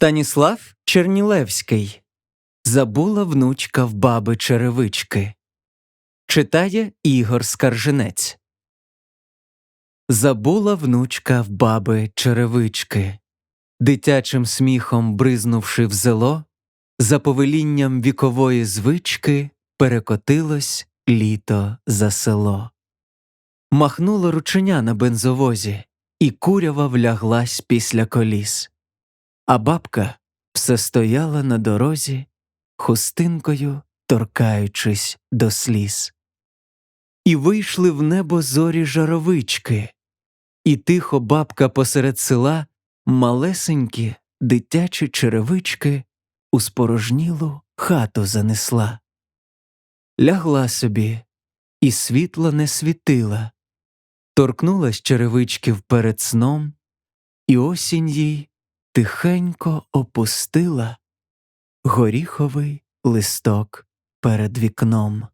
Станіслав Чернілевський Забула внучка в баби черевички. Читає Ігор Скарженець. Забула внучка в баби черевички. Дитячим сміхом бризнувши в зело, за повелінням вікової звички перекотилось літо за село. Махнуло рученя на бензовозі, і курява вляглась після коліс. А бабка все стояла на дорозі, хустинкою торкаючись до сліз. І вийшли в небо зорі жаровички, і тихо бабка посеред села малесенькі дитячі черевички у спорожнілу хату занесла. Лягла собі, і світло не світила, торкнулась черевичків перед сном, і осінь їй тихенько опустила горіховий листок перед вікном.